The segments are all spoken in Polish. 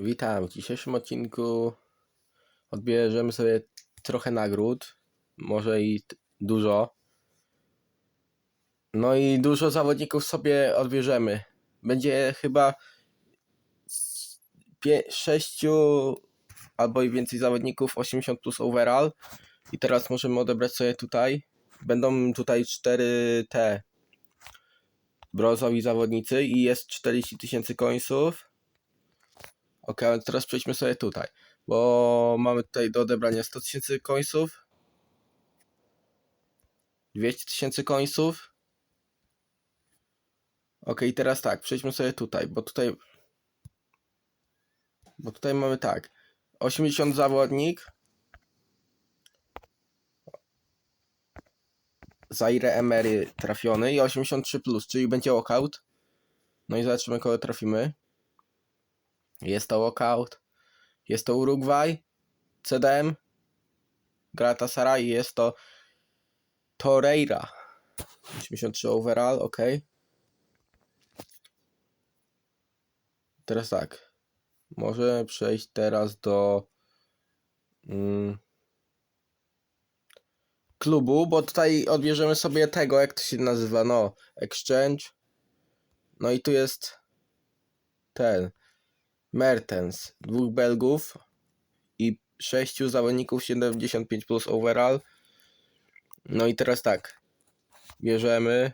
Witam. W dzisiejszym odcinku odbierzemy sobie trochę nagród, może i dużo. No i dużo zawodników sobie odbierzemy. Będzie chyba z pie- sześciu albo i więcej zawodników 80 plus overall. I teraz możemy odebrać sobie tutaj. Będą tutaj 4 te brązowi zawodnicy i jest 40 tysięcy końców. Ok, ale teraz przejdźmy sobie tutaj, bo mamy tutaj do odebrania 100 tysięcy końców, 200 tysięcy końców. Ok, teraz tak, przejdźmy sobie tutaj, bo tutaj, bo tutaj mamy tak, 80 zawodnik, Zaire Emery trafiony i 83 plus, czyli będzie walkout. No i zobaczymy kogo trafimy. Jest to walkout. Jest to Urugwaj. CDM. Galatasaray. Jest to Torreira. 83 overall, ok. Teraz tak. Możemy przejść teraz do mm, klubu, bo tutaj odbierzemy sobie tego, jak to się nazywa, no, exchange. No i tu jest ten Mertens, dwóch Belgów i sześciu zawodników 75 plus overall. No i teraz tak. Bierzemy.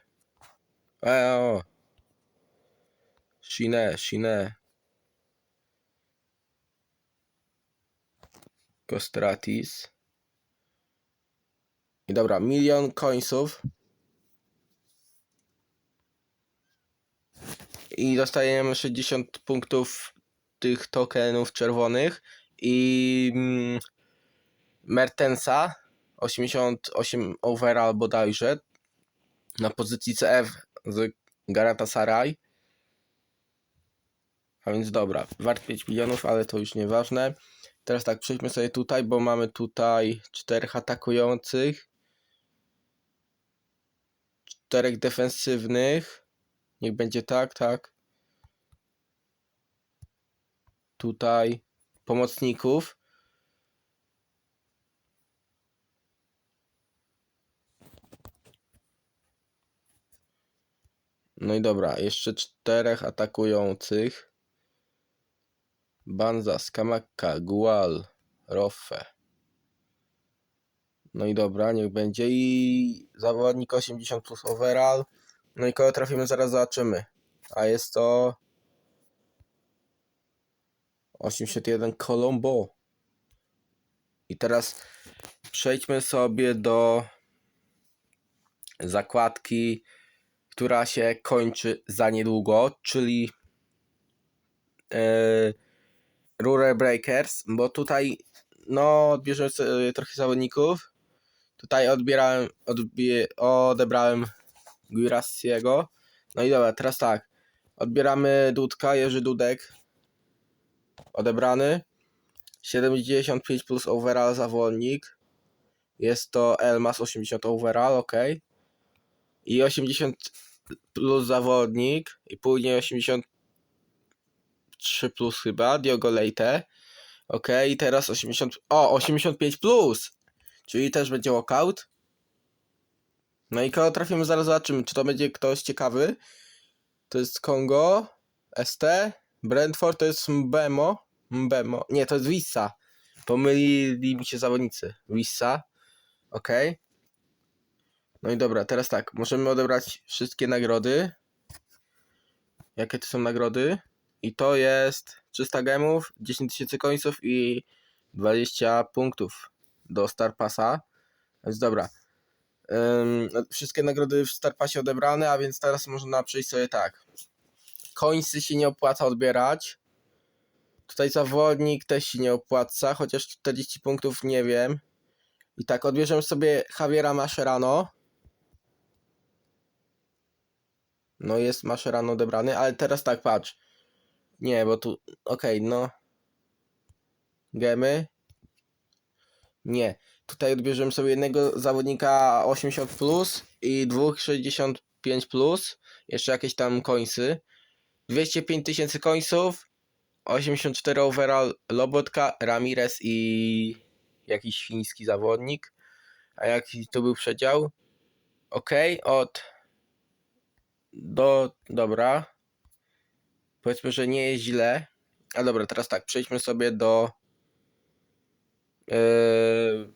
E, o. Chine, Chine. Kostratis. I dobra, milion końców. I dostajemy 60 punktów tych tokenów czerwonych i mm, Mertensa 88 overall bodajże na pozycji CF z Galatasaray a więc dobra, wart 5 milionów, ale to już nieważne. Teraz tak, przejdźmy sobie tutaj, bo mamy tutaj czterech atakujących czterech defensywnych. Niech będzie tak, tak tutaj pomocników. No i dobra, jeszcze czterech atakujących. Banza, Skamaka, Gual, Roffe. No i dobra, niech będzie. I zawodnik 80 plus overall. No i kogo trafimy, zaraz zobaczymy. A jest to 81 Colombo. I teraz przejdźmy sobie do zakładki, która się kończy za niedługo, czyli yy, Rural Breakers, bo tutaj no odbierzemy sobie trochę zawodników. Tutaj odbierałem, odbie, odebrałem Guirassiego. No i dobra, teraz tak. Odbieramy Dudka, Jerzy Dudek, odebrany. 75 plus overall zawodnik. Jest to Elmas 80 overall, ok. I 80 plus zawodnik. I później 83 plus chyba. Diogo Leite. Ok, i teraz 80. O, 85 plus! Czyli też będzie walkout. No i kogo trafimy, zaraz zobaczymy. Czy to będzie ktoś ciekawy? To jest Kongo, ST, Brentford to jest Mbemo. Mbemo. Nie, to jest Wissa. Pomylili mi się zawodnicy. Wissa. Ok. No i dobra, teraz tak. Możemy odebrać wszystkie nagrody. Jakie to są nagrody? I to jest 300 gemów, 10 tysięcy końców i 20 punktów do Star Passa. Więc dobra. Ym, wszystkie nagrody w Star Passie odebrane, a więc teraz można przejść sobie tak. Końcy się nie opłaca odbierać. Tutaj zawodnik też się nie opłaca, chociaż 40 punktów nie wiem. I tak, odbierzemy sobie Javiera Mascherano. No jest Mascherano odebrany, ale teraz tak, patrz. Nie, bo tu, okej, no. Gemy. Nie. Tutaj odbierzemy sobie jednego zawodnika 80 plus i dwóch 65 plus. Jeszcze jakieś tam końcy. 205 tysięcy końców 84 overall Lobotka, Ramirez i jakiś fiński zawodnik. A jaki to był przedział? Ok, od do dobra. Powiedzmy, że nie jest źle. A dobra, teraz tak, przejdźmy sobie do yy,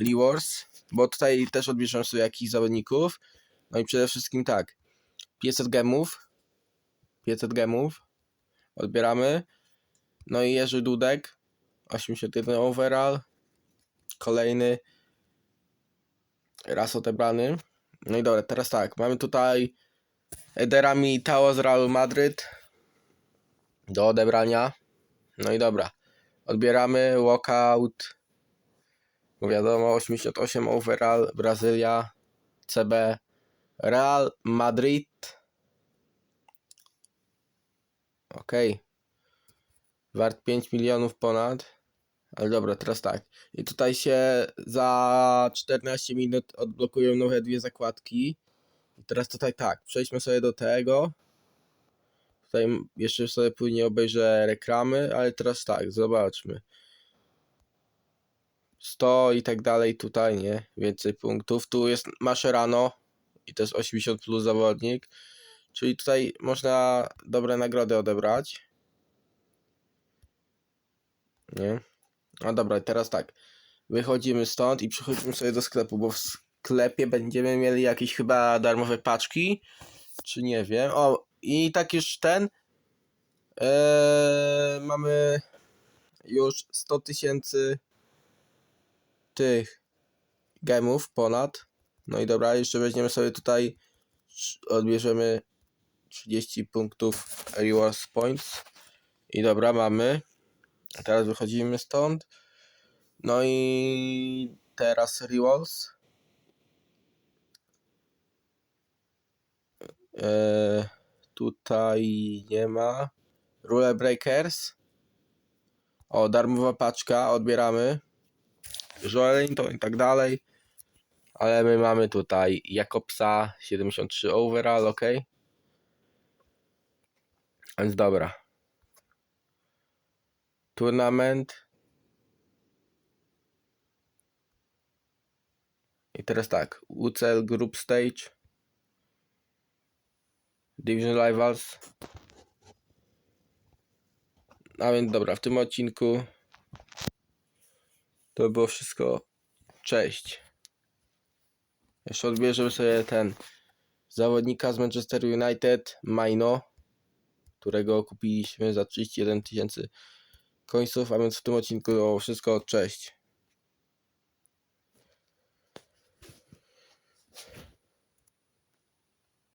Lee Wars, bo tutaj też odbierzemy sobie jakichś zawodników. No i przede wszystkim tak, 500 gemów, 500 gemów odbieramy. No i Jerzy Dudek, 81 overall, kolejny raz odebrany. No i dobra, teraz tak, mamy tutaj Edera Militao z Realu Madryt do odebrania. No i dobra, odbieramy walkout, wiadomo, 88 overall, Brazylia, CB, Real Madrid. Okej. Wart 5 milionów ponad. Ale dobra, teraz tak. I tutaj się za 14 minut odblokują nowe dwie zakładki. I teraz tutaj tak, przejdźmy sobie do tego. Tutaj jeszcze sobie później obejrzę reklamy, ale teraz tak, zobaczmy. 100 i tak dalej tutaj, nie? Więcej punktów. Tu jest Mascherano i to jest 80 plus zawodnik. Czyli tutaj można dobre nagrody odebrać. Nie? No dobra, teraz tak. Wychodzimy stąd i przechodzimy sobie do sklepu, bo w sklepie będziemy mieli jakieś chyba darmowe paczki. Czy nie wiem. O, i tak już ten. Eee, mamy już 100 tysięcy tych gemów ponad. No i dobra, jeszcze weźmiemy sobie tutaj, odbierzemy 30 punktów rewards points. I dobra, mamy. Teraz wychodzimy stąd. No i teraz rewards. Eee, tutaj nie ma. Rule Breakers. O, darmowa paczka, odbieramy. Joelinton i tak dalej. Ale my mamy tutaj Jakobsa 73 overall, ok? Więc dobra. Tournament. I teraz tak. UCL Group Stage. Division Rivals. A więc dobra, w tym odcinku to było wszystko. Cześć. Jeszcze odbierzemy sobie ten zawodnika z Manchester United, Maino, którego kupiliśmy za 31 tysięcy końców, a więc w tym odcinku było wszystko. Cześć.